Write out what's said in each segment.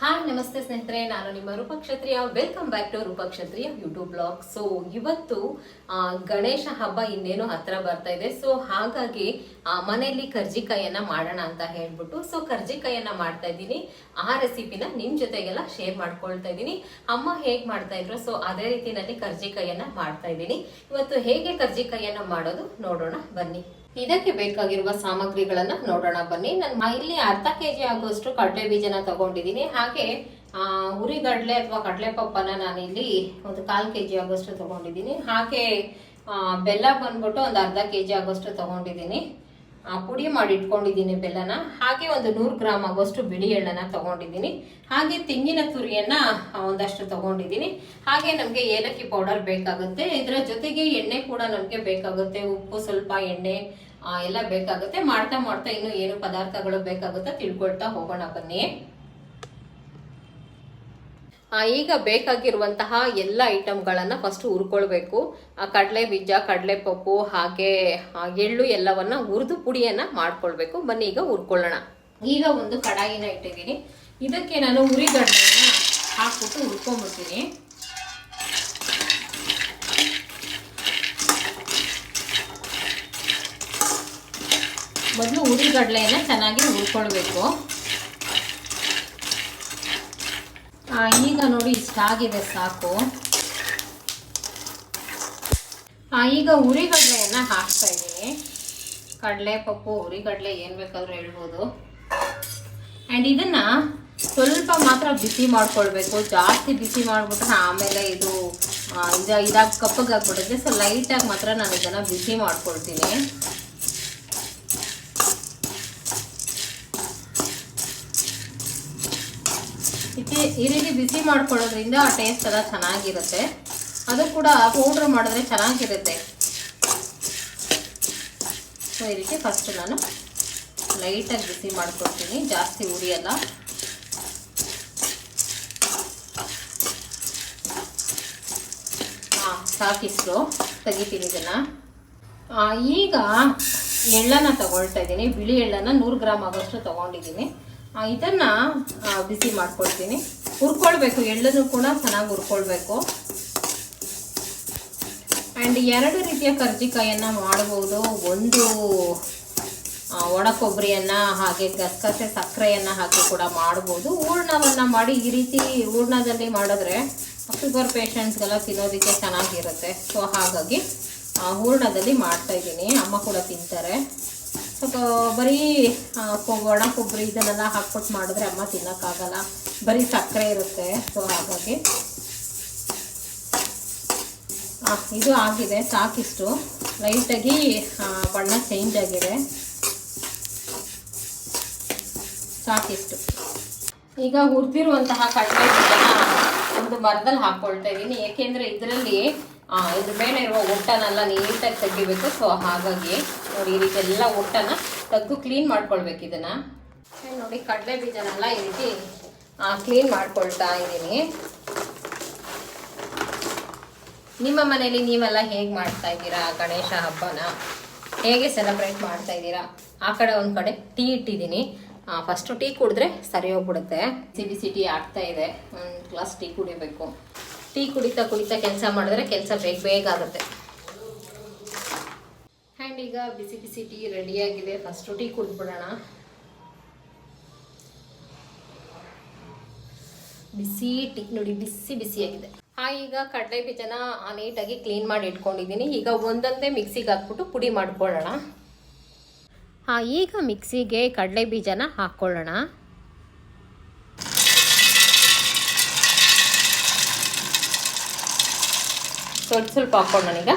Hi ನಮಸ್ತೆ ಸ್ನೇಹಿತರೆ, ನಾನು ನಿಮ್ಮ Roopakshatriya welcome back to Roopakshatriya YouTube blog so ಇವತ್ತು ಗಣೇಶ ಹಬ್ಬ ಇನ್ನೇನು ಹತ್ರ ಬರ್ತಾ ಇದೆ. ಸೊ ಹಾಗಾಗಿ ಮನೆಯಲ್ಲಿ ಕರ್ಜಿಕಾಯನ್ನ ಮಾಡೋಣ ಅಂತ ಹೇಳ್ಬಿಟ್ಟು ಸೊ ಕರ್ಜಿಕಾಯನ್ನ ಮಾಡ್ತಾ ಇದ್ದೀನಿ. ಆ ರೆಸಿಪಿನ ನಿಮ್ ಜೊತೆಗೆಲ್ಲ ಶೇರ್ ಮಾಡ್ಕೊಳ್ತಾ ಇದ್ದೀನಿ. ಅಮ್ಮ ಹೇಗ್ ಮಾಡ್ತಾ ಇದ್ರು ಸೊ ಅದೇ ರೀತಿನಲ್ಲಿ ಕರ್ಜಿಕಾಯನ್ನ ಮಾಡ್ತಾ ಇದ್ದೀನಿ. ಇವತ್ತು ಹೇಗೆ ಕರ್ಜಿಕಾಯನ್ನ ಮಾಡೋದು ನೋಡೋಣ. ಬನ್ನಿ. ಇದಕ್ಕೆ ಬೇಕಾಗಿರುವ ಸಾಮಗ್ರಿಗಳನ್ನ ನೋಡೋಣ. ಬನ್ನಿ ನಾನು ಇಲ್ಲಿ ಅರ್ಧ ಕೆ ಜಿ ಆಗುವಷ್ಟು ಕಡಲೆ ಬೀಜನ ತಗೊಂಡಿದ್ದೀನಿ. ಹಾಗೆ ಹುರಿಗಡ್ಲೆ ಅಥವಾ ಕಡಲೆ ಪಪ್ಪನ ನಾನು ಇಲ್ಲಿ ಒಂದು ಕೆ ಜಿ ಆಗುವಷ್ಟು ತಗೊಂಡಿದ್ದೀನಿ. ಹಾಗೆ ಬೆಲ್ಲ ಬಂದ್ಬಿಟ್ಟು ಒಂದು ಅರ್ಧ ಕೆಜಿ ಆಗುವಷ್ಟು ತಗೊಂಡಿದ್ದೀನಿ. ಆ, ಪುಡಿ ಮಾಡಿ ಇಟ್ಕೊಂಡಿದ್ದೀನಿ ಬೆಲ್ಲನ. ಹಾಗೆ ಒಂದು ನೂರು ಗ್ರಾಮ್ ಆಗುವಷ್ಟು ಬಿಳಿ ಎಳ್ಳನ ತಗೊಂಡಿದ್ದೀನಿ. ಹಾಗೆ ತೆಂಗಿನ ತುರಿಯನ್ನ ಒಂದಷ್ಟು ತಗೊಂಡಿದ್ದೀನಿ. ಹಾಗೆ ನಮಗೆ ಏಲಕ್ಕಿ ಪೌಡರ್ ಬೇಕಾಗುತ್ತೆ. ಇದರ ಜೊತೆಗೆ ಎಣ್ಣೆ ಕೂಡ ನಮಗೆ ಬೇಕಾಗುತ್ತೆ. ಉಪ್ಪು ಸ್ವಲ್ಪ ಎಣ್ಣೆ ಎಲ್ಲ ಬೇಕಾಗುತ್ತೆ. ಮಾಡ್ತಾ ಮಾಡ್ತಾ ಇನ್ನು ಏನು ಪದಾರ್ಥಗಳು ಬೇಕಾಗುತ್ತೆ ತಿಳ್ಕೊಳ್ತಾ ಹೋಗೋಣ ಬನ್ನಿ. ಈಗ ಬೇಕಾಗಿರುವಂತಹ ಎಲ್ಲ ಐಟಮ್ಗಳನ್ನು ಫಸ್ಟ್ ಹುರ್ಕೊಳ್ಬೇಕು. ಆ, ಕಡಲೆ ಬೀಜ ಕಡಲೆ ಪಪ್ಪು ಹಾಗೆ ಎಳ್ಳು ಎಲ್ಲವನ್ನ ಹುರಿದು ಪುಡಿಯನ್ನ ಮಾಡ್ಕೊಳ್ಬೇಕು. ಬನ್ನಿ, ಈಗ ಹುರ್ಕೊಳ್ಳೋಣ. ಈಗ ಒಂದು ಕಡಾಯಿನ ಇಟ್ಟಿದ್ದೀನಿ. ಇದಕ್ಕೆ ನಾನು ಹುರಿಗಡ್ಲೆಯನ್ನ ಹಾಕ್ಬಿಟ್ಟು ಹುರ್ಕೊಂಡ್ಬಿಡ್ತೀನಿ ಮೊದಲು ಹುರಿಗಡ್ಲೆಯನ್ನ ಚೆನ್ನಾಗಿ ಹುರ್ಕೊಳ್ಬೇಕು. ಈಗ ನೋಡಿ ಇಷ್ಟಾಗಿದೆ ಸಾಕು. ಈಗ ಹುರಿಗಡ್ಲೆಯನ್ನ ಹಾಕ್ತಾ ಇದ್ದೀನಿ. ಕಡಲೆ ಪಪ್ಪು ಹುರಿಗಡ್ಲೆ ಏನ್ ಬೇಕಾದ್ರೂ ಹೇಳ್ಬೋದು. ಆ್ಯಂಡ್ ಇದನ್ನ ಸ್ವಲ್ಪ ಮಾತ್ರ ಬಿಸಿ ಮಾಡ್ಕೊಳ್ಬೇಕು. ಜಾಸ್ತಿ ಬಿಸಿ ಮಾಡ್ಬಿಟ್ರೆ ಆಮೇಲೆ ಇದು ಇದಾಗ ಇದು ಇದಾಗಿ ಕಪ್ಪಗಾಗ್ಬಿಡುತ್ತೆ ಸೊ ಲೈಟಾಗಿ ಮಾತ್ರ ನಾನು ಇದನ್ನ ಬಿಸಿ ಮಾಡ್ಕೊಳ್ತೀನಿ. ಇದಕ್ಕೆ ಈ ರೀತಿ ಬಿಸಿ ಮಾಡ್ಕೊಳ್ಳೋದ್ರಿಂದ ಆ ಟೇಸ್ಟ್ ಎಲ್ಲ ಚೆನ್ನಾಗಿರುತ್ತೆ. ಅದು ಕೂಡ ಪೌಡ್ರ್ ಮಾಡಿದ್ರೆ ಚೆನ್ನಾಗಿರುತ್ತೆ. ಸೊ ಈ ರೀತಿ ಫಸ್ಟ್ ನಾನು ಲೈಟಾಗಿ ಬಿಸಿ ಮಾಡ್ಕೊಡ್ತೀನಿ ಜಾಸ್ತಿ ಉರಿಯಲ್ಲ ಹಾಂ ತೆಗಿತೀನಿ ಇದನ್ನು. ಈಗ ಎಳ್ಳನ್ನು ತಗೊಳ್ತಾ ಇದ್ದೀನಿ. ಬಿಳಿ ಎಳ್ಳನ್ನು ನೂರು ಗ್ರಾಮ್ ಆಗೋಷ್ಟು ತಗೊಂಡಿದ್ದೀನಿ. ಇದನ್ನ ಬಿಸಿ ಮಾಡ್ಕೊಳ್ತೀನಿ. ಹುರ್ಕೊಳ್ಬೇಕು, ಎಳ್ಳನ್ನು ಕೂಡ ಚೆನ್ನಾಗಿ ಹುರ್ಕೊಳ್ಬೇಕು. ಆ್ಯಂಡ್ ಎರಡು ರೀತಿಯ ಕರ್ಜಿಕಾಯನ್ನು ಮಾಡ್ಬೋದು. ಒಂದು ಒಣ ಕೊಬ್ಬರಿಯನ್ನು ಹಾಗೆ ಗಸಗಸೆ ಸಕ್ಕರೆಯನ್ನು ಹಾಕಿ ಕೂಡ ಮಾಡ್ಬೋದು. ಹೂರ್ಣವನ್ನು ಮಾಡಿ ಈ ರೀತಿ ಹೂರ್ಣದಲ್ಲಿ ಮಾಡಿದ್ರೆ ಶುಗರ್ ಪೇಷಂಟ್ಸ್ಗೆಲ್ಲ ತಿನ್ನೋದಕ್ಕೆ ಚೆನ್ನಾಗಿರುತ್ತೆ. ಸೊ ಹಾಗಾಗಿ ಹೂರ್ಣದಲ್ಲಿ ಮಾಡ್ತಾ ಇದ್ದೀನಿ. ಅಮ್ಮ ಕೂಡ ತಿಂತಾರೆ. ಸ್ವಲ್ಪ ಬರೀ ಒಣ ಕೊಬ್ಬರಿ ಇದನ್ನೆಲ್ಲ ಹಾಕ್ಬಿಟ್ಟು ಮಾಡಿದ್ರೆ ಅಮ್ಮ ತಿನ್ನೋಕ್ಕಾಗಲ್ಲ. ಬರೀ ಸಕ್ಕರೆ ಇರುತ್ತೆ, ಸೊ ಹಾಗಾಗಿ. ಇದು ಆಗಿದೆ, ಸಾಕಿಷ್ಟು. ಲೈಟಾಗಿ ಬಣ್ಣ ಚೇಂಜ್ ಆಗಿದೆ. ಸಾಕಿಷ್ಟು. ಈಗ ಹುರಿದಿರುವಂತಹ ಕಡಲೆ ಒಂದು ಮರದಲ್ಲಿ ಹಾಕ್ಕೊಳ್ತಾ ಇದ್ದೀನಿ ಏಕೆಂದರೆ ಇದರಲ್ಲಿ ಇದ್ರ ಮೇಲೆ ಇರುವ ಒಟ್ಟನೆಲ್ಲ ನೀಟಾಗಿ ತೆಗಿಬೇಕು ಸೊ ಹಾಗಾಗಿ ನೋಡಿ, ಈ ರೀತಿ ಎಲ್ಲ ಒಟ್ಟನ ತೆಗೆದು ಕ್ಲೀನ್ ಮಾಡ್ಕೊಳ್ಬೇಕು ಇದನ್ನ. ನೋಡಿ, ಕಡಲೆ ಬೀಜನೆಲ್ಲ ಈ ರೀತಿ ಕ್ಲೀನ್ ಮಾಡ್ಕೊಳ್ತಾ ಇದ್ದೀನಿ. ನಿಮ್ಮ ಮನೇಲಿ ನೀವೆಲ್ಲ ಹೇಗೆ ಮಾಡ್ತಾ ಇದ್ದೀರಾ ಗಣೇಶ ಹಬ್ಬನ? ಹೇಗೆ ಸೆಲೆಬ್ರೇಟ್ ಮಾಡ್ತಾ ಇದ್ದೀರಾ? ಆ ಕಡೆ ಒಂದು ಕಡೆ ಟೀ ಇಟ್ಟಿದ್ದೀನಿ. ಫಸ್ಟು ಟೀ ಕುಡಿದ್ರೆ ಸರಿ ಹೋಗ್ಬಿಡುತ್ತೆ. ಸಿಟಿ ಟೀ ಆಗ್ತಾ ಇದೆ. ಒಂದು ಗ್ಲಾಸ್ ಟೀ ಕುಡಿಬೇಕು. ಟೀ ಕುಡಿತಾ ಕುಡಿತಾ ಕೆಲಸ ಮಾಡಿದ್ರೆ ಕೆಲಸ ಬೇಗ ಬೇಗ ಆಗುತ್ತೆ. ಆ್ಯಂಡ್ ಈಗ ಬಿಸಿ ಬಿಸಿ ಟೀ ರೆಡಿಯಾಗಿದೆ ಫಸ್ಟು ಟೀ ಕುಡಿದ್ಬಿಡೋಣ. ಬಿಸಿ ಟೀ ನೋಡಿ, ಬಿಸಿ ಬಿಸಿಯಾಗಿದೆ ಹಾ, ಈಗ ಕಡಲೆ ಬೀಜನ ನೀಟಾಗಿ ಕ್ಲೀನ್ ಮಾಡಿ ಇಟ್ಕೊಂಡಿದ್ದೀನಿ. ಈಗ ಒಂದೊಂದೇ ಮಿಕ್ಸಿಗೆ ಹಾಕ್ಬಿಟ್ಟು ಪುಡಿ ಮಾಡ್ಕೊಳ್ಳೋಣ. ಈಗ ಮಿಕ್ಸಿಗೆ ಕಡಲೆ ಬೀಜನ ಹಾಕ್ಕೊಳ್ಳೋಣ. ಸ್ವಲ್ಪ ಸ್ವಲ್ಪ ಹಾಕ್ಕೊಂಡು ನಾನೀಗ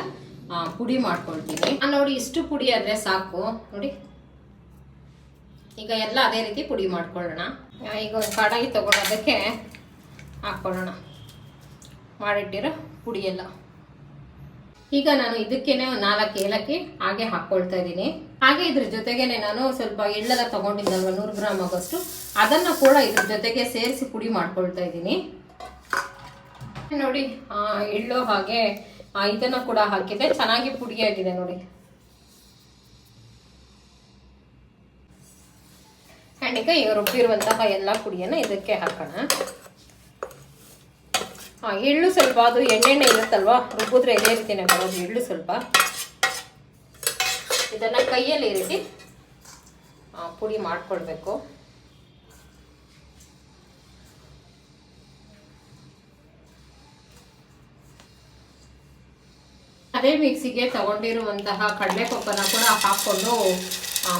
ಪುಡಿ ಮಾಡ್ಕೊಳ್ತೀನಿ. ನೋಡಿ, ಇಷ್ಟು ಪುಡಿ ಆದರೆ ಸಾಕು. ನೋಡಿ. ಈಗ ಎಲ್ಲ ಅದೇ ರೀತಿ ಪುಡಿ ಮಾಡ್ಕೊಳ್ಳೋಣ. ಈಗ ಒಂದು ಕಡಾಯಿ ತಗೊಳೋದಕ್ಕೆ ಹಾಕ್ಕೊಳ್ಳೋಣ. ಮಾಡಿಟ್ಟಿರೋ ಪುಡಿ ಎಲ್ಲ. ಈಗ ನಾನು ಇದಕ್ಕೇನೆ ಒಂದು ನಾಲ್ಕು ಏಲಕ್ಕಿ ಹಾಗೆ ಹಾಕ್ಕೊಳ್ತಾ ಇದ್ದೀನಿ. ಹಾಗೆ ಇದ್ರ ಜೊತೆಗೇನೆ ನಾನು ಸ್ವಲ್ಪ ಎಳ್ಳೆಲ್ಲ ತಗೊಂಡಿದ್ದಲ್ವ ನೂರು ಗ್ರಾಮ್ ಆಗೋಷ್ಟು. ಅದನ್ನು ಕೂಡ ಇದ್ರ ಜೊತೆಗೆ ಸೇರಿಸಿ ಪುಡಿ ಮಾಡ್ಕೊಳ್ತಾ ಇದ್ದೀನಿ. ನೋಡಿ ಎಳ್ಳು ಹಾಗೆ ಇದನ್ನ ಕೂಡ ಹಾಕಿದೆ ಚೆನ್ನಾಗಿ ಪುಡಿಯಾಗಿದೆ ನೋಡಿ. ಆ್ಯಂಡ್ ಈಗ ರುಬ್ಬಿರುವಂತಹ ಎಲ್ಲ ಪುಡಿಯನ್ನು ಇದಕ್ಕೆ ಹಾಕೋಣ. ಹಾಂ ಎಳ್ಳು ಸ್ವಲ್ಪ, ಅದು ಎಣ್ಣೆಣ್ಣೆ ಇರುತ್ತಲ್ವಾ, ರುಬ್ಬಿದ್ರೆ ಇದೇ ರೀತಿನೇ ಬರೋದು ಎಳ್ಳು ಸ್ವಲ್ಪ. ಇದನ್ನು ಕೈಯಲ್ಲಿ ಈ ರೀತಿ ಪುಡಿ ಮಾಡ್ಕೊಳ್ಬೇಕು. ಅದೇ ಮಿಕ್ಸಿಗೆ ತಗೊಂಡಿರುವಂತಹ ಕಡಲೆಕೊಪ್ಪನ ಕೂಡ ಹಾಕ್ಕೊಂಡು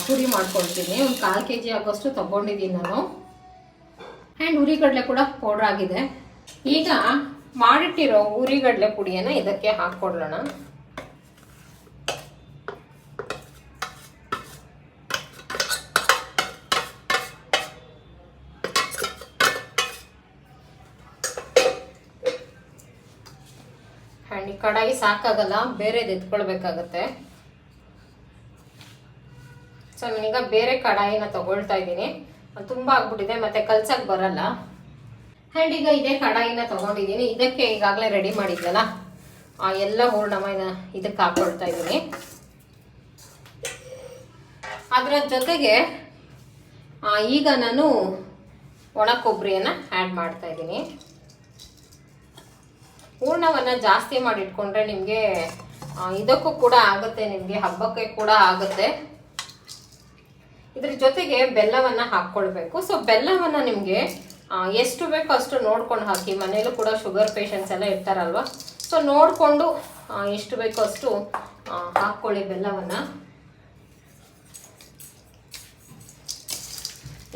ಪುಡಿ ಮಾಡ್ಕೊಳ್ತೀನಿ. ಒಂದು ಕಾಲು ಕೆ ಜಿ ಆಗೋಷ್ಟು ತಗೊಂಡಿದ್ದೀನಿ ನಾನು. ಆ್ಯಂಡ್ ಉರಿಗಡಲೆ ಕೂಡ ಪೌಡ್ರ್ ಆಗಿದೆ. ಈಗ ಮಾಡಿಟ್ಟಿರೋ ಹುರಿಗಡಲೆ ಪುಡಿಯನ್ನು ಇದಕ್ಕೆ ಹಾಕ್ಕೊಡ್ಲೋಣ ಕಡಾಯಿ ಸಾಕಾಗಲ್ಲ, ಬೇರೆದು ಎತ್ಕೊಳ್ಬೇಕಾಗತ್ತೆ. ಸೊ ನಾನೀಗ ಬೇರೆ ಕಡಾಯಿನ ತಗೊಳ್ತಾ ಇದ್ದೀನಿ. ತುಂಬ ಆಗ್ಬಿಟ್ಟಿದೆ, ಮತ್ತೆ ಕಲ್ಸಕ್ಕೆ ಬರಲ್ಲ. ಆ್ಯಂಡ್ ಈಗ ಇದೇ ಕಡಾಯಿನ ತಗೊಂಡಿದ್ದೀನಿ. ಇದಕ್ಕೆ ಈಗಾಗಲೇ ರೆಡಿ ಮಾಡಿದ್ನಲ್ಲ? ಆ, ಎಲ್ಲ ಹೂರ್ಣನ ಇದಕ್ಕೆ ಹಾಕೊಳ್ತಾ ಇದ್ದೀನಿ. ಅದರ ಜೊತೆಗೆ ಈಗ ನಾನು ಒಣ ಕೊಬ್ಬರಿಯನ್ನು ಆ್ಯಡ್ ಮಾಡ್ತಾ ಇದ್ದೀನಿ. ಹೂರ್ಣವನ್ನು ಜಾಸ್ತಿ ಮಾಡಿ ಇಟ್ಕೊಂಡ್ರೆ ನಿಮಗೆ ಇದಕ್ಕೂ ಕೂಡ ಆಗುತ್ತೆ, ನಿಮಗೆ ಹಬ್ಬಕ್ಕೆ ಕೂಡ ಆಗುತ್ತೆ. ಇದ್ರ ಜೊತೆಗೆ ಬೆಲ್ಲವನ್ನ ಹಾಕ್ಕೊಳ್ಬೇಕು. ಸೊ ಬೆಲ್ಲವನ್ನ ನಿಮಗೆ ಎಷ್ಟು ಬೇಕೋ ಅಷ್ಟು ನೋಡ್ಕೊಂಡು ಹಾಕಿ, ಮನೇಲೂ ಕೂಡ ಶುಗರ್ ಪೇಷಂಟ್ಸ್ ಎಲ್ಲ ಇರ್ತಾರಲ್ವ? ಸೊ ನೋಡಿಕೊಂಡು ಎಷ್ಟು ಬೇಕೋ ಅಷ್ಟು ಹಾಕ್ಕೊಳ್ಳಿ ಬೆಲ್ಲವನ್ನ.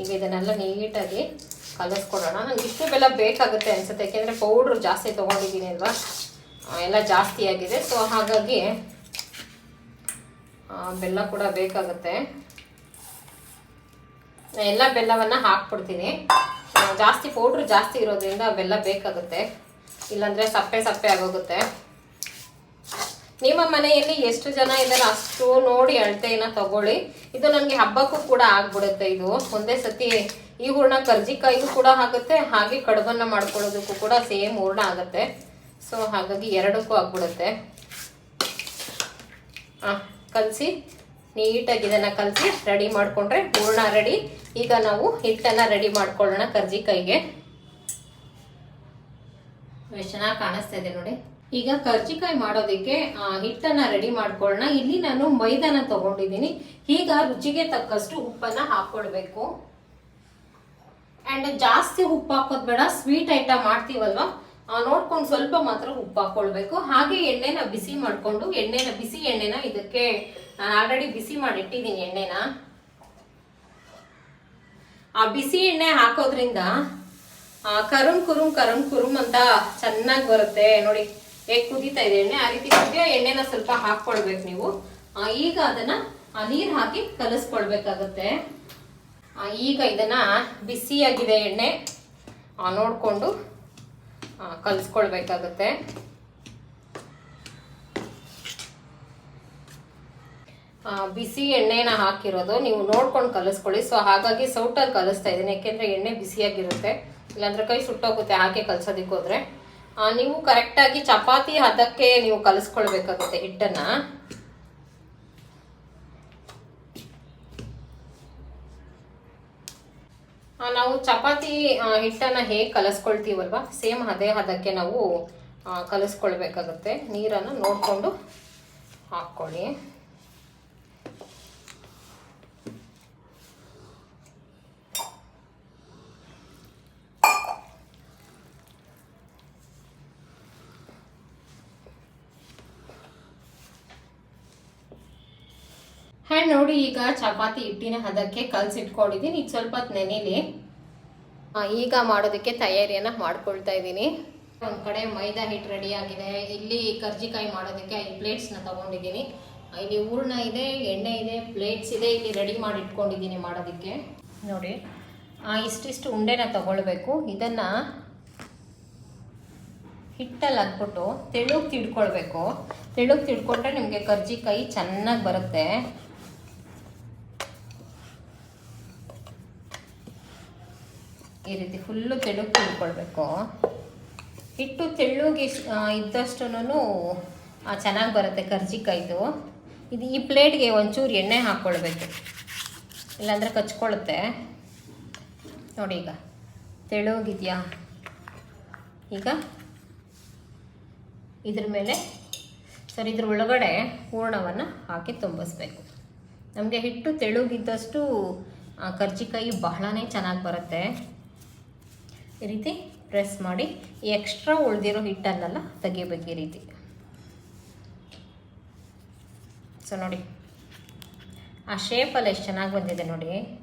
ಈಗ ಇದನ್ನೆಲ್ಲ ನೀಟಾಗಿ ಕಲಿಸ್ಕೊಡೋಣ ನಂಗೆ ಇಷ್ಟು ಬೆಲ್ಲ ಬೇಕಾಗುತ್ತೆ ಅನ್ಸುತ್ತೆ. ಯಾಕೆಂದರೆ ಪೌಡ್ರ್ ಜಾಸ್ತಿ ತೊಗೊಂಡಿದ್ದೀನಿ ಅಲ್ವಾ? ಎಲ್ಲ ಜಾಸ್ತಿ ಆಗಿದೆ. ಸೊ ಹಾಗಾಗಿ ಬೆಲ್ಲ ಕೂಡ ಬೇಕಾಗುತ್ತೆ. ಎಲ್ಲ ಬೆಲ್ಲವನ್ನು ಹಾಕ್ಬಿಡ್ತೀನಿ. ಜಾಸ್ತಿ ಪೌಡ್ರ್ ಜಾಸ್ತಿ ಇರೋದ್ರಿಂದ ಬೆಲ್ಲ ಬೇಕಾಗುತ್ತೆ. ಇಲ್ಲಾಂದರೆ ಸಪ್ಪೆ ಸಪ್ಪೆ ಆಗೋಗುತ್ತೆ. ನಿಮ್ಮ ಮನೆಯಲ್ಲಿ ಎಷ್ಟು ಜನ ಇದ್ದಾರೆ ಅಷ್ಟು ನೋಡಿ ಅಳತೆಯನ್ನು ತಗೊಳ್ಳಿ. ಇದು ನನಗೆ ಹಬ್ಬಕ್ಕೂ ಕೂಡ ಆಗ್ಬಿಡುತ್ತೆ ಇದು. ಒಂದೇ ಸತಿ ಈ ಹೂರ್ಣ ಕರ್ಜಿಕಾಯಿಗೂ ಕೂಡ ಆಗುತ್ತೆ ಹಾಗೆ ಕಡುಬನ್ನ ಮಾಡ್ಕೊಳ್ಳೋದಕ್ಕೂ ಕೂಡ ಸೇಮ್ ಹೂರ್ಣ ಆಗುತ್ತೆ. ಸೊ ಹಾಗಾಗಿ ಎರಡಕ್ಕೂ ಆಗ್ಬಿಡುತ್ತೆ. ಕಲಸಿ ನೀಟಾಗಿ ಇದನ್ನು ಕಲಸಿ ರೆಡಿ ಮಾಡಿಕೊಂಡ್ರೆ ಹೂರ್ಣ ರೆಡಿ. ಈಗ ನಾವು ಹಿಟ್ಟನ್ನು ರೆಡಿ ಮಾಡ್ಕೊಳ್ಳೋಣ ಕರ್ಜಿಕಾಯಿಗೆ ಎಷ್ಟು ಚೆನ್ನಾಗಿ ಕಾಣಿಸ್ತಾ ಇದೆ ನೋಡಿ. ಈಗ ಕರ್ಜಿಕಾಯಿ ಮಾಡೋದಕ್ಕೆ ಹಿಟ್ಟನ್ನ ರೆಡಿ ಮಾಡ್ಕೊಳ್ಳೋಣ. ಇಲ್ಲಿ ನಾನು ಮೈದಾನ ತಗೊಂಡಿದ್ದೀನಿ. ಈಗ ರುಚಿಗೆ ತಕ್ಕಷ್ಟು ಉಪ್ಪನ್ನ ಹಾಕೊಳ್ಬೇಕು ಅಂಡ್ ಜಾಸ್ತಿ ಉಪ್ಪು ಹಾಕೋದು ಬೇಡ ಸ್ವೀಟ್ ಐಟಮ್ ಮಾಡ್ತೀವಲ್ವಾ? ನೋಡ್ಕೊಂಡು ಸ್ವಲ್ಪ ಮಾತ್ರ ಉಪ್ಪು ಹಾಕೊಳ್ಬೇಕು. ಹಾಗೆ ಎಣ್ಣೆನ ಬಿಸಿ ಮಾಡ್ಕೊಂಡು, ಎಣ್ಣೆನ ಬಿಸಿ ಎಣ್ಣೆನ ಇದಕ್ಕೆ, ನಾನು ಆಲ್ರೆಡಿ ಬಿಸಿ ಮಾಡಿಟ್ಟಿದ್ದೀನಿ ಎಣ್ಣೆನ. ಆ ಬಿಸಿ ಎಣ್ಣೆ ಹಾಕೋದ್ರಿಂದ ಕರುಮ್ ಕುರುಮ್ ಕರುಮ್ ಕುರುಮ್ ಅಂತ ಚೆನ್ನಾಗಿ ಬರುತ್ತೆ. ನೋಡಿ, ಹೇಗೆ ಕುದೀತಾ ಇದೆ ಎಣ್ಣೆ, ಆ ರೀತಿ ಕುದಿಯೋ ಎಣ್ಣೆನ ಸ್ವಲ್ಪ ಹಾಕ್ಕೊಳ್ಬೇಕು ನೀವು. ಈಗ ಅದನ್ನ ನೀರು ಹಾಕಿ ಕಲಿಸ್ಕೊಳ್ಬೇಕಾಗತ್ತೆ. ಈಗ ಇದನ್ನ ಬಿಸಿಯಾಗಿದೆ ಎಣ್ಣೆ ನೋಡಿಕೊಂಡು ಆ, ಬಿಸಿ ಎಣ್ಣೆನ ಹಾಕಿರೋದು ನೀವು ನೋಡ್ಕೊಂಡು ಕಲಿಸ್ಕೊಳ್ಳಿ. ಸೊ ಹಾಗಾಗಿ ಸೌಟಲ್ಲಿ ಕಲಿಸ್ತಾ ಇದ್ದೀನಿ. ಯಾಕೆಂದ್ರೆ ಎಣ್ಣೆ ಬಿಸಿಯಾಗಿರುತ್ತೆ. ಇಲ್ಲಾಂದ್ರೆ ಕೈ ಸುಟ್ಟೋಗುತ್ತೆ. ಹಾಗೆ ಕಲಸೋದಕ್ಕೆ ಹೋದ್ರೆ. ನೀವು ಕರೆಕ್ಟಾಗಿ ಚಪಾತಿ ಹದಕ್ಕೆ ನೀವು ಕಲಿಸ್ಕೊಳ್ಬೇಕಾಗುತ್ತೆ ಹಿಟ್ಟನ್ನ. ನಾವು ಚಪಾತಿ ಹಿಟ್ಟನ್ನು ಹೇಗೆ ಕಲಿಸ್ಕೊಳ್ತೀವಲ್ವ? ಸೇಮ್ ಅದೇ ಹದಕ್ಕೆ ನಾವು ಕಲಿಸ್ಕೊಳ್ಬೇಕಾಗುತ್ತೆ. ನೀರನ್ನು ನೋಡಿಕೊಂಡು ಹಾಕ್ಕೊಳ್ಳಿ ಹ್ಯಾಂಡ್ ನೋಡಿ ಈಗ ಚಪಾತಿ ಹಿಟ್ಟಿನ ಹದಕ್ಕೆ ಕಲ್ಸಿಟ್ಕೊಂಡಿದ್ದೀನಿ. ಈಗ ಸ್ವಲ್ಪ ಹೊತ್ತು ನೆನೆಲಿ ಈಗ ಮಾಡೋದಕ್ಕೆ ತಯಾರಿಯನ್ನ ಮಾಡ್ಕೊಳ್ತಾ ಇದ್ದೀನಿ. ಒಂದು ಕಡೆ ಮೈದಾ ಹಿಟ್ಟು ರೆಡಿ ಆಗಿದೆ. ಇಲ್ಲಿ ಕರ್ಜಿಕಾಯಿ ಮಾಡೋದಕ್ಕೆ ಐದು ಪ್ಲೇಟ್ಸ್ನ ತಗೊಂಡಿದ್ದೀನಿ. ಇಲ್ಲಿ ಹೂರ್ಣ ಇದೆ ಎಣ್ಣೆ ಇದೆ ಪ್ಲೇಟ್ಸ್ ಇದೆ. ಇಲ್ಲಿ ರೆಡಿ ಮಾಡಿ ಇಟ್ಕೊಂಡಿದ್ದೀನಿ ಮಾಡೋದಕ್ಕೆ. ನೋಡಿ ಇಷ್ಟಿಷ್ಟು ಉಂಡೆನ ತಗೊಳ್ಬೇಕು. ಇದನ್ನ ಹಿಟ್ಟಲ್ಲಿ ಹಾಕ್ಬಿಟ್ಟು ತೆಳುಗ್ ತಿಡ್ಕೊಳ್ಬೇಕು ತೆಳುಗ್ ತಿಡ್ಕೊಂಡ್ರೆ ನಿಮಗೆ ಕರ್ಜಿಕಾಯಿ ಚೆನ್ನಾಗಿ ಬರುತ್ತೆ. ಈ ರೀತಿ ಫುಲ್ಲು ತೆಳುಗ್ ತಿಳ್ಕೊಳ್ಬೇಕು ಹಿಟ್ಟು ತೆಳ್ಳಗೆ ಇದ್ದಷ್ಟು ಚೆನ್ನಾಗಿ ಬರುತ್ತೆ ಕರ್ಜಿಕಾಯ್ದು. ಇದು ಈ ಪ್ಲೇಟ್ಗೆ ಒಂಚೂರು ಎಣ್ಣೆ ಹಾಕ್ಕೊಳ್ಬೇಕು. ಇಲ್ಲಾಂದರೆ ಕಚ್ಕೊಳ್ಳುತ್ತೆ ನೋಡಿ ಈಗ, ತೆಳುಗಿದೆಯಾ? ಈಗ ಇದ್ರ ಮೇಲೆ, ಸರಿ, ಇದ್ರ ಒಳಗಡೆ ಹೂರ್ಣವನ್ನು ಹಾಕಿ ತುಂಬಿಸ್ಬೇಕು. ನಮಗೆ ಹಿಟ್ಟು ತೆಳುಗಿದ್ದಷ್ಟು ಕರ್ಜಿಕಾಯಿ ಬಹಳನೇ ಚೆನ್ನಾಗಿ ಬರುತ್ತೆ. ಈ ರೀತಿ ಪ್ರೆಸ್ ಮಾಡಿ ಎಕ್ಸ್ಟ್ರಾ ಉಳಿದಿರೋ ಹಿಟ್ಟನ್ನೆಲ್ಲ ತೆಗಿಬೇಕು ಈ ರೀತಿ. ಸೊ ನೋಡಿ. ಆ ಶೇಪಲ್ಲಿ ಎಷ್ಟು ಚೆನ್ನಾಗಿ ಬಂದಿದೆ ನೋಡಿ.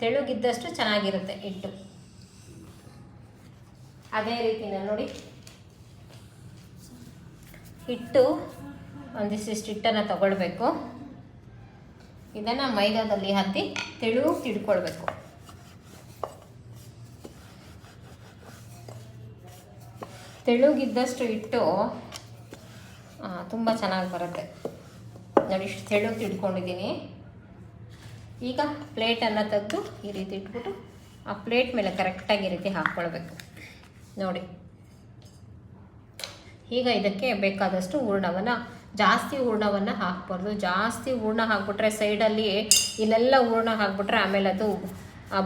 ತೆಳುಗಿದ್ದಷ್ಟು ಚೆನ್ನಾಗಿರುತ್ತೆ ಹಿಟ್ಟು. ಅದೇ ರೀತಿನ ನೋಡಿ. ಹಿಟ್ಟು ಒಂದಿಷ್ಟು ಹಿಟ್ಟನ್ನು ತಗೊಳ್ಬೇಕು. ಇದನ್ನು ಮೈದಾದಲ್ಲಿ ಹತ್ತಿ ತೆಳು ತಿಡ್ಕೊಳ್ಬೇಕು. ತೆಳುಗಿದ್ದಷ್ಟು ಇಟ್ಟು ತುಂಬ ಚೆನ್ನಾಗಿ ಬರುತ್ತೆ. ನೋಡಿ, ಇಷ್ಟು ತೆಳು ತಿಳ್ಕೊಂಡಿದ್ದೀನಿ ಈಗ ಪ್ಲೇಟನ್ನು ತೆಗೆದು ಈ ರೀತಿ ಇಟ್ಬಿಟ್ಟು ಆ ಪ್ಲೇಟ್ ಮೇಲೆ ಕರೆಕ್ಟಾಗಿ ಈ ರೀತಿ ಹಾಕ್ಕೊಳ್ಬೇಕು ನೋಡಿ. ಈಗ ಇದಕ್ಕೆ ಬೇಕಾದಷ್ಟು ಹೂರ್ಣವನ್ನು, ಜಾಸ್ತಿ ಹೂರ್ಣವನ್ನು ಹಾಕ್ಬಾರ್ದು. ಜಾಸ್ತಿ ಹೂರ್ಣ ಹಾಕ್ಬಿಟ್ರೆ ಸೈಡಲ್ಲಿ ಇಲ್ಲೆಲ್ಲ ಹೂರ್ಣ ಹಾಕ್ಬಿಟ್ರೆ ಆಮೇಲೆ ಅದು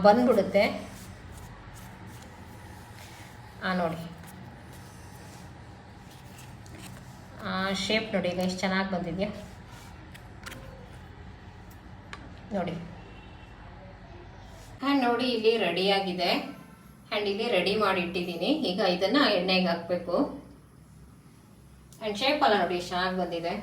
ಬಂದ್ಬಿಡುತ್ತೆ. ನೋಡಿ. ಶೇಪ್ ನೋಡಿ ಈಗ ಎಷ್ಟು ಚೆನ್ನಾಗಿ ಬಂದಿದೆಯಾ? ನೋಡಿ. ಆ್ಯಂಡ್ ನೋಡಿ, ಇಲ್ಲಿ ರೆಡಿಯಾಗಿದೆ ಆ್ಯಂಡ್ ಇಲ್ಲಿ ರೆಡಿ ಮಾಡಿ ಇಟ್ಟಿದ್ದೀನಿ ಈಗ ಇದನ್ನು ಎಣ್ಣೆಗೆ ಹಾಕಬೇಕು. ಆ್ಯಂಡ್ ಶೇಪ್ ಅಲ್ಲ ನೋಡಿ, ಎಷ್ಟು ಚೆನ್ನಾಗಿ ಬಂದಿದೆ.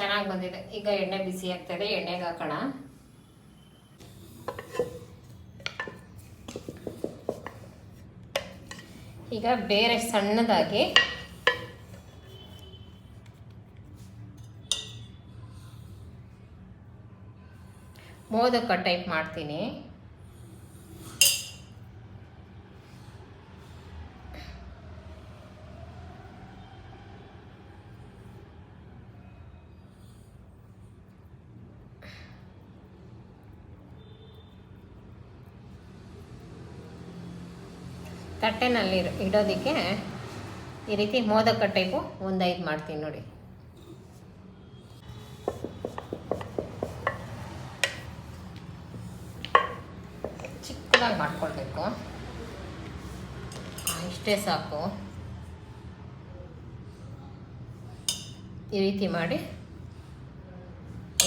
ಚೆನ್ನಾಗಿ ಬಂದಿದೆ. ಈಗ ಎಣ್ಣೆ ಬಿಸಿ ಆಗ್ತದೆ ಎಣ್ಣೆಗೆ ಹಾಕೋಣ. ಈಗ ಬೇರೆ ಸಣ್ಣದಾಗಿ. ಮೋದಕ ಟೈಪ್ ಮಾಡ್ತೀನಿ. ತಟ್ಟೆನಲ್ಲಿ ಇಡೋದಕ್ಕೆ ಈ ರೀತಿ ಮೋದಕ ಟೈಪು ಒಂದೈದು ಮಾಡ್ತೀನಿ ನೋಡಿ. ಚಿಕ್ಕದಾಗಿ ಮಾಡ್ಕೊಳ್ಬೇಕು. ಇಷ್ಟೇ ಸಾಕು. ಈ ರೀತಿ ಮಾಡಿ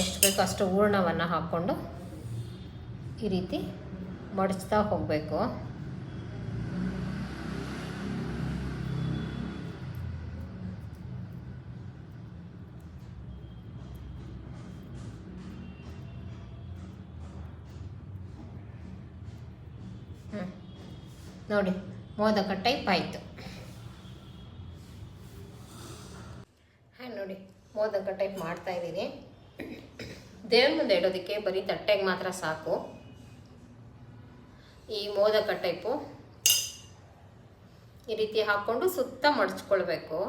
ಎಷ್ಟು ಬೇಕೋ ಅಷ್ಟು ಹೂರ್ಣವನ್ನು ಹಾಕ್ಕೊಂಡು ಈ ರೀತಿ ಮಡಚ್ತಾ ಹೋಗಬೇಕು. ಮೋದಕ ಟೈಪ್ ಆಯಿತು. ನೋಡಿ, ಮೋದಕ ಟೈಪ್ ಮಾಡ್ತಾ ಇದ್ದೀನಿ. ದೇವ್ರ ಮುಂದೆ ಇಡೋದಕ್ಕೆ ಬರೀ ತಟ್ಟೆಗೆ ಮಾತ್ರ ಸಾಕು. ಈ ಮೋದಕ ಟೈಪು ಈ ರೀತಿ ಹಾಕ್ಕೊಂಡು ಸುತ್ತ ಮಡಚ್ಕೊಳ್ಬೇಕು.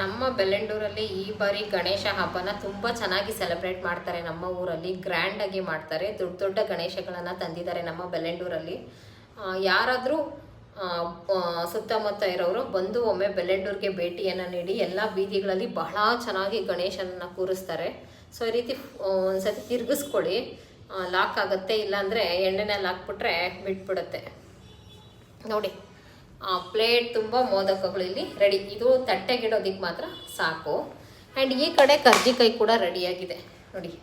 ನಮ್ಮ ಬೆಳ್ಳಂಡೂರಲ್ಲಿ ಈ ಬಾರಿ ಗಣೇಶ ಹಬ್ಬನ ತುಂಬ ಚೆನ್ನಾಗಿ ಸೆಲೆಬ್ರೇಟ್ ಮಾಡ್ತಾರೆ ನಮ್ಮ ಊರಲ್ಲಿ. ಗ್ರ್ಯಾಂಡಾಗಿ ಮಾಡ್ತಾರೆ. ದೊಡ್ಡ ದೊಡ್ಡ ಗಣೇಶಗಳನ್ನು ತಂದಿದ್ದಾರೆ ನಮ್ಮ ಬೆಳ್ಳಂಡೂರಲ್ಲಿ. ಯಾರಾದರೂ ಸುತ್ತಮುತ್ತ ಇರೋರು ಬಂದು ಒಮ್ಮೆ ಬೆಳ್ಳಂಡೂರಿಗೆ ಭೇಟಿಯನ್ನು ನೀಡಿ, ಎಲ್ಲ ಬೀದಿಗಳಲ್ಲಿ ಬಹಳ ಚೆನ್ನಾಗಿ ಗಣೇಶನನ್ನು ಕೂರಿಸ್ತಾರೆ. ಸೊ, ಈ ರೀತಿ ಒಂದು ಒಂದ್ಸತಿ ತಿರುಗಿಸ್ಕೊಳ್ಳಿ. ಲಾಕ್ ಆಗುತ್ತೆ, ಇಲ್ಲಾಂದರೆ ಎಣ್ಣೆನಲ್ಲಿ ಹಾಕ್ಬಿಟ್ರೆ ಬಿಟ್ಬಿಡುತ್ತೆ. ನೋಡಿ. ಪ್ಲೇಟ್ ತುಂಬ ಮೋದಕಗಳು ಇಲ್ಲಿ ರೆಡಿ ಇದು ತಟ್ಟೆಗಿಡೋದಕ್ಕೆ ಮಾತ್ರ ಸಾಕು. ಆ್ಯಂಡ್ ಈ ಕಡೆ ಕರ್ಜಿಕಾಯಿ ಕೂಡ ರೆಡಿಯಾಗಿದೆ ನೋಡಿ.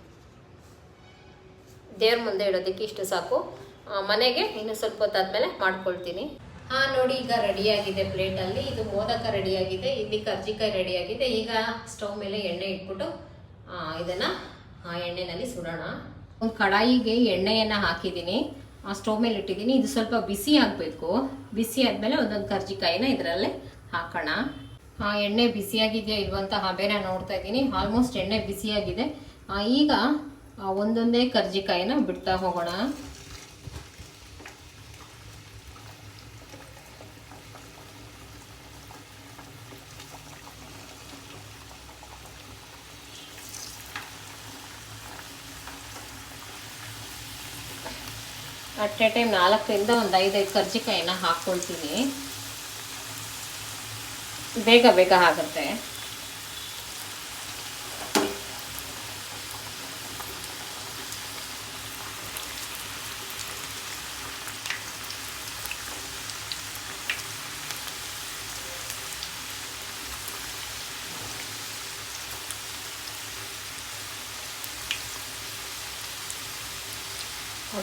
ದೇವ್ರ ಮುಂದೆ ಇಡೋದಕ್ಕೆ ಇಷ್ಟು ಸಾಕು. ಮನೆಗೆ ಇನ್ನು ಸ್ವಲ್ಪ ಹೊತ್ತಾದ್ಮೇಲೆ ಮಾಡ್ಕೊಳ್ತೀನಿ. ಹಾ, ನೋಡಿ, ಈಗ ರೆಡಿಯಾಗಿದೆ ಪ್ಲೇಟಲ್ಲಿ ಇದು ಮೋದಕ ರೆಡಿಯಾಗಿದೆ ಇಲ್ಲಿ ಕರ್ಜಿಕಾಯಿ ರೆಡಿಯಾಗಿದೆ ಈಗ ಸ್ಟವ್ ಮೇಲೆ ಎಣ್ಣೆ ಇಟ್ಬಿಟ್ಟು ಇದನ್ನು, ಆ, ಎಣ್ಣೆನಲ್ಲಿ ಸುಡೋಣ. ಒಂದು ಕಡಾಯಿಗೆ ಎಣ್ಣೆಯನ್ನು ಹಾಕಿದ್ದೀನಿ. ಸ್ಟವ್ ಮೇಲೆ ಇಟ್ಟಿದ್ದೀನಿ. ಇದು ಸ್ವಲ್ಪ ಬಿಸಿ ಆಗಬೇಕು. ಬಿಸಿ ಆದಮೇಲೆ ಒಂದೊಂದು ಕರ್ಜಿಕಾಯಿನ ಇದರಲ್ಲೇ ಹಾಕೋಣ. ಆ ಎಣ್ಣೆ ಬಿಸಿಯಾಗಿದೆಯಾ ಇಲ್ವಂತ ಹಬೆನ ನೋಡ್ತಾ ಇದ್ದೀನಿ. ಆಲ್ಮೋಸ್ಟ್ ಎಣ್ಣೆ ಬಿಸಿಯಾಗಿದೆ. ಆ, ಈಗ ಒಂದೊಂದೇ ಕರ್ಜಿಕಾಯಿನ ಬಿಡ್ತಾ ಹೋಗೋಣ. ಅಟ್ ಎ ಟೈಮ್ ನಾಲ್ಕರಿಂದ ಒಂದು ಐದೈದು ಕರ್ಜಿಕಾಯಿನ ಹಾಕ್ಕೊಳ್ತೀನಿ. ಬೇಗ ಬೇಗ ಆಗುತ್ತೆ.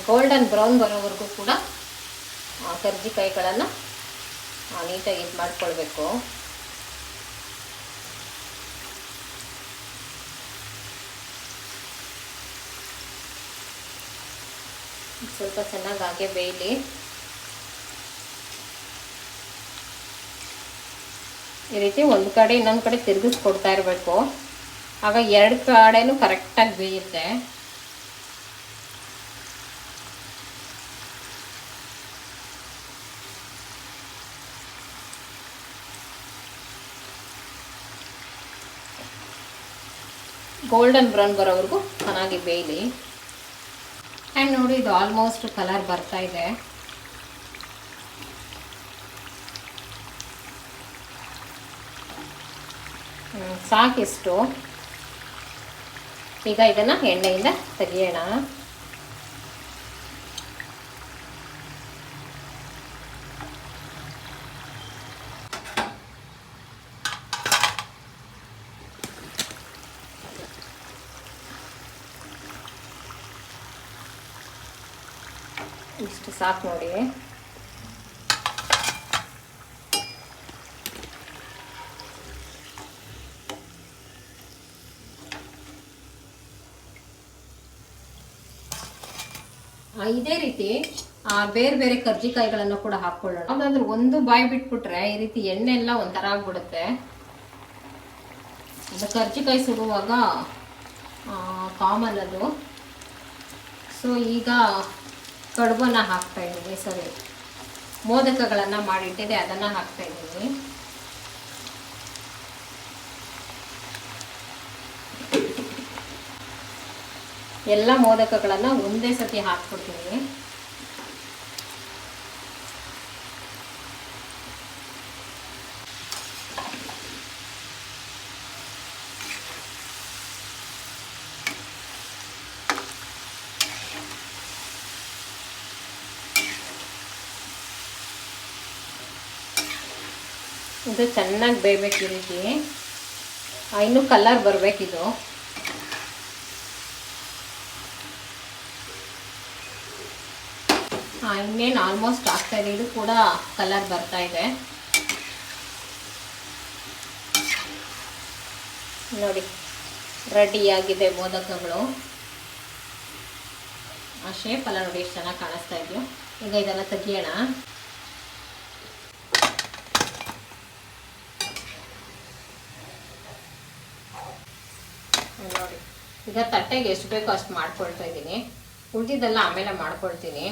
ಗೋಲ್ಡನ್ ಬ್ರೌನ್ ಬರೋವರೆಗೂ ಕೂಡ ಕರ್ಜಿಕಾಯಿಗಳನ್ನು ನೀಟಾಗಿ ಇದು ಮಾಡ್ಕೊಳ್ಬೇಕು. ಸ್ವಲ್ಪ ಚೆನ್ನಾಗಿ ಹಾಗೆ ಬೇಯಲಿ. ಈ ರೀತಿ ಒಂದು ಕಡೆ ಇನ್ನೊಂದು ಕಡೆ ತಿರುಗಿಸ್ಕೊಡ್ತಾ ಇರಬೇಕು. ಆಗ ಎರಡು ಕಡೆನೂ ಕರೆಕ್ಟಾಗಿ ಬೇಯುತ್ತೆ. ಗೋಲ್ಡನ್ ಬ್ರೌನ್ ಬರೋವರೆಗೂ ಚೆನ್ನಾಗಿ ಬೇಯಲಿ. ಆ್ಯಂಡ್ ನೋಡಿ, ಇದು ಆಲ್ಮೋಸ್ಟ್ ಕಲರ್ ಬರ್ತಾ ಇದೆ. ಸಾಕಿಷ್ಟು ಈಗ ಇದನ್ನು ಎಣ್ಣೆಯಿಂದ ತೆಗಿಯೋಣ. ಇಷ್ಟು ಸಾಕು ನೋಡಿ. ಇದೇ ರೀತಿ ಬೇರೆ ಬೇರೆ ಕರ್ಜಿಕಾಯಿಗಳನ್ನು ಕೂಡ ಹಾಕೊಳ್ಳೋಣ ಅದಾದ್ರೆ ಒಂದು ಬಾಯಿ ಬಿಟ್ಬಿಟ್ರೆ ಈ ರೀತಿ ಎಣ್ಣೆ ಎಲ್ಲ ಒಂಥರ ಆಗ್ಬಿಡುತ್ತೆ. ಅದು ಕರ್ಜಿಕಾಯಿ ಸುಡುವಾಗ ಕಾಮನ್ ಅದು. ಸೊ ಈಗ ಕಡುಬನ್ನ ಹಾಕ್ತಾ ಇದ್ದೀವಿ ಸರಿ. ಮೋದಕಗಳನ್ನು ಮಾಡಿಟ್ಟಿದೆ ಅದನ್ನು ಹಾಕ್ತಾ ಇದ್ದೀವಿ. ಎಲ್ಲ ಮೋದಕಗಳನ್ನು ಒಂದೇ ಸತಿ ಹಾಕ್ಬಿಡ್ತೀನಿ. ಇದು ಚೆನ್ನಾಗಿ ಬೇಯಬೇಕು ಈ ಇನ್ನೂ ಕಲರ್ ಬರಬೇಕಿದು ಇನ್ನೇನು ಆಲ್ಮೋಸ್ಟ್ ಆಗ್ತಾ ಇದೆ. ಇದು ಕೂಡ ಕಲರ್ ಬರ್ತಾ ಇದೆ. ನೋಡಿ ರೆಡಿಯಾಗಿದೆ ಮೋದಕಗಳು. ಆ ಶೇಪ್ ಎಲ್ಲ ನೋಡಿ, ಎಷ್ಟು ಚೆನ್ನಾಗಿ ಕಾಣಿಸ್ತಾ ಇದೆಯೋ. ಈಗ ಇದೆಲ್ಲ ತೆಗಿಯೋಣ ನೋಡಿ ಈಗ ತಟ್ಟೆಗೆ ಎಷ್ಟು ಬೇಕೋ ಅಷ್ಟು ಮಾಡ್ಕೊಳ್ತಾ ಇದ್ದೀನಿ. ಉಳ್ದಿದ್ದೆಲ್ಲ ಆಮೇಲೆ ಮಾಡ್ಕೊಳ್ತೀನಿ.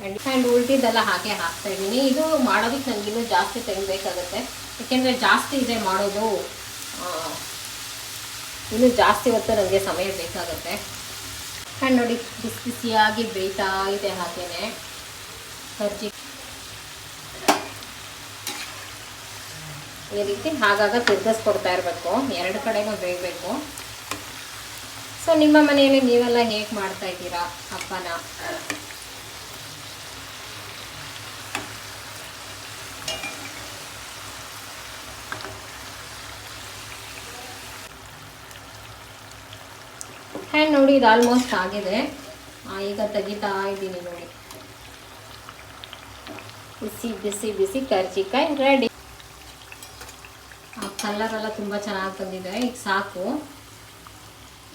ಆ್ಯಂಡ್ ಆ್ಯಂಡ್ ಉಳ್ದಿದ್ದೆಲ್ಲ ಹಾಗೆ ಹಾಕ್ತಾ ಇದ್ದೀನಿ. ಇದು ಮಾಡೋದಕ್ಕೆ ನನಗಿನ್ನೂ ಜಾಸ್ತಿ ಟೈಮ್ ಬೇಕಾಗುತ್ತೆ. ಯಾಕೆಂದರೆ ಜಾಸ್ತಿ ಇದೆ ಮಾಡೋದು ಇನ್ನೂ ಜಾಸ್ತಿ ಹೊತ್ತು ನನಗೆ ಸಮಯ ಬೇಕಾಗುತ್ತೆ. ಆ್ಯಂಡ್ ನೋಡಿ, ಬಿಸಿ ಬಿಸಿಯಾಗಿ ಬೇಯ್ತಾ ಇದೆ ಹಾಗೆಯೇ ಈ ರೀತಿ ಆಗಾಗ ತಿರ್ಗಿಸ್ಕೊಡ್ತಾ ಇರಬೇಕು. ಎರಡು ಕಡೆಗೂ ಬೇಯಬೇಕು. ಸೊ ನಿಮ್ಮ ಮನೆಯಲ್ಲಿ ನೀವೆಲ್ಲ ಹೇಗೆ ಮಾಡ್ತಾ ಇದ್ದೀರಾ ಹಬ್ಬನ ಹ್ಯಾಂಡ್ ನೋಡಿ ಇದು ಆಲ್ಮೋಸ್ಟ್ ಆಗಿದೆ. ಆ, ಈಗ ತೆಗಿತಾ ಇದ್ದೀನಿ ನೋಡಿ. ಬಿಸಿ ಬಿಸಿ ಬಿಸಿ ಕರ್ಜಿಕಾಯಿ ರೆಡಿ ಕಲರ್ ಎಲ್ಲ ತುಂಬ ಚೆನ್ನಾಗಿ ಬಂದಿದೆ ಈಗ ಸಾಕು.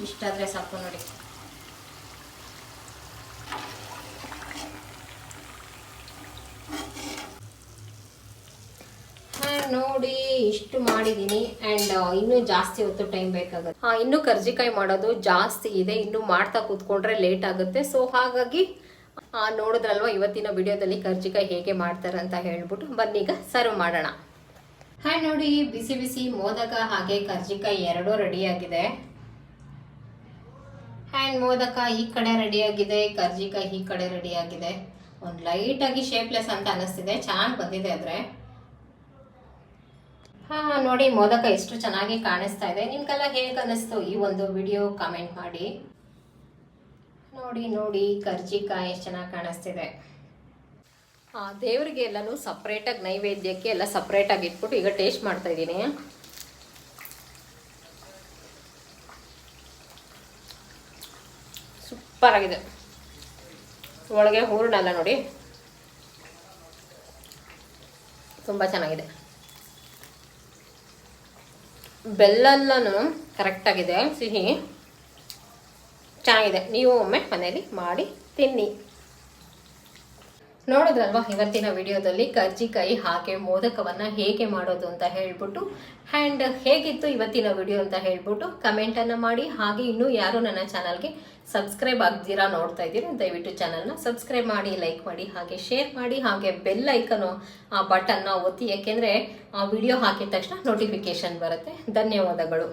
ಇಷ್ಟಾದರೆ ಸಾಕು ನೋಡಿ. ನೋಡಿ, ಇಷ್ಟು ಮಾಡಿದ್ದೀನಿ. ಆ್ಯಂಡ್ ಇನ್ನೂ ಜಾಸ್ತಿ ಹೊತ್ತು ಟೈಮ್ ಬೇಕಾಗುತ್ತೆ. ಹಾಂ, ಇನ್ನೂ ಕರ್ಜಿಕಾಯಿ ಮಾಡೋದು ಜಾಸ್ತಿ ಇದೆ. ಇನ್ನೂ ಮಾಡ್ತಾ ಕೂತ್ಕೊಂಡ್ರೆ ಲೇಟ್ ಆಗುತ್ತೆ. ಸೊ ಹಾಗಾಗಿ ನೋಡಿದ್ರಲ್ವಾ, ಇವತ್ತಿನ ವಿಡಿಯೋದಲ್ಲಿ ಕರ್ಜಿಕಾಯಿ ಹೇಗೆ ಮಾಡ್ತಾರೆ ಅಂತ ಹೇಳ್ಬಿಟ್ಟು ಬನ್ನೀಗ ಸರ್ವ್ ಮಾಡೋಣ. ಹಾಯ್ ನೋಡಿ, ಬಿಸಿ ಬಿಸಿ ಮೋದಕ ಹಾಗೆ ಕರ್ಜಿಕಾಯಿ ಎರಡೂ ರೆಡಿಯಾಗಿದೆ ಹ್ಯಾಂಡ್ ಮೋದಕ ಈ ಕಡೆ ರೆಡಿಯಾಗಿದೆ ಕರ್ಜಿಕಾಯಿ ಈ ಕಡೆ ರೆಡಿಯಾಗಿದೆ. ಒಂದು ಲೈಟಾಗಿ ಶೇಪ್ಲೆಸ್ ಅಂತ ಅನಿಸ್ತಿದೆ, ಚೆನ್ನಾಗಿ ಬಂದಿದೆ ಆದರೆ. ಹಾ, ನೋಡಿ, ಮೋದಕ ಎಷ್ಟು ಚೆನ್ನಾಗಿ ಕಾಣಿಸ್ತಾ ಇದೆ. ನಿಮ್ಗೆಲ್ಲ ಹೇಗೆ ಅನ್ನಿಸ್ತು ಈ ಒಂದು ವಿಡಿಯೋ? ಕಾಮೆಂಟ್ ಮಾಡಿ. ನೋಡಿ ನೋಡಿ ಕರ್ಜಿಕಾಯಿ ಎಷ್ಟು ಚೆನ್ನಾಗಿ ಕಾಣಿಸ್ತಿದೆ. ದೇವರಿಗೆ ಎಲ್ಲನೂ ಸಪ್ರೇಟಾಗಿ ನೈವೇದ್ಯಕ್ಕೆ ಎಲ್ಲ ಸಪ್ರೇಟಾಗಿ ಇಟ್ಬಿಟ್ಟು ಈಗ ಟೇಸ್ಟ್ ಮಾಡ್ತಾ ಇದ್ದೀನಿ. ಸೂಪರ್ ಆಗಿದೆ. ಒಳಗೆ ಹೂರ್ಣಲ್ಲ ನೋಡಿ. ತುಂಬ ಚೆನ್ನಾಗಿದೆ. ಬೆಲ್ಲಲ್ಲೂ ಕರೆಕ್ಟಾಗಿದೆ ಸಿಹಿ. ಚೆನ್ನಾಗಿದೆ. ನೀವು ಒಮ್ಮೆ ಮನೆಯಲ್ಲಿ ಮಾಡಿ ತಿನ್ನಿ. ನೋಡಿದ್ರಲ್ವಾ ಇವತ್ತಿನ ವಿಡಿಯೋದಲ್ಲಿ ಕರ್ಜಿಕಾಯಿ ಹಾಕಿ ಮೋದಕವನ್ನು ಹೇಗೆ ಮಾಡೋದು ಅಂತ ಹೇಳ್ಬಿಟ್ಟು? ಆ್ಯಂಡ್ ಹೇಗಿತ್ತು ಇವತ್ತಿನ ವಿಡಿಯೋ ಅಂತ ಹೇಳ್ಬಿಟ್ಟು ಕಮೆಂಟನ್ನು ಮಾಡಿ. ಹಾಗೆ ಇನ್ನೂ ಯಾರು ನನ್ನ ಚಾನಲ್ಗೆ ಸಬ್ಸ್ಕ್ರೈಬ್ ಆಗ್ದಿರಾ ನೋಡ್ತಾ ಇದ್ದೀರಾ, ದಯವಿಟ್ಟು ಚಾನಲ್ನ ಸಬ್ಸ್ಕ್ರೈಬ್ ಮಾಡಿ ಲೈಕ್ ಮಾಡಿ, ಹಾಗೆ ಶೇರ್ ಮಾಡಿ, ಹಾಗೆ ಬೆಲ್ ಐಕನು ಆ ಬಟನ್ನ ಒತ್ತಿ. ಯಾಕೆಂದರೆ ಆ ವಿಡಿಯೋ ಹಾಕಿದ ತಕ್ಷಣ ನೋಟಿಫಿಕೇಶನ್ ಬರುತ್ತೆ. ಧನ್ಯವಾದಗಳು.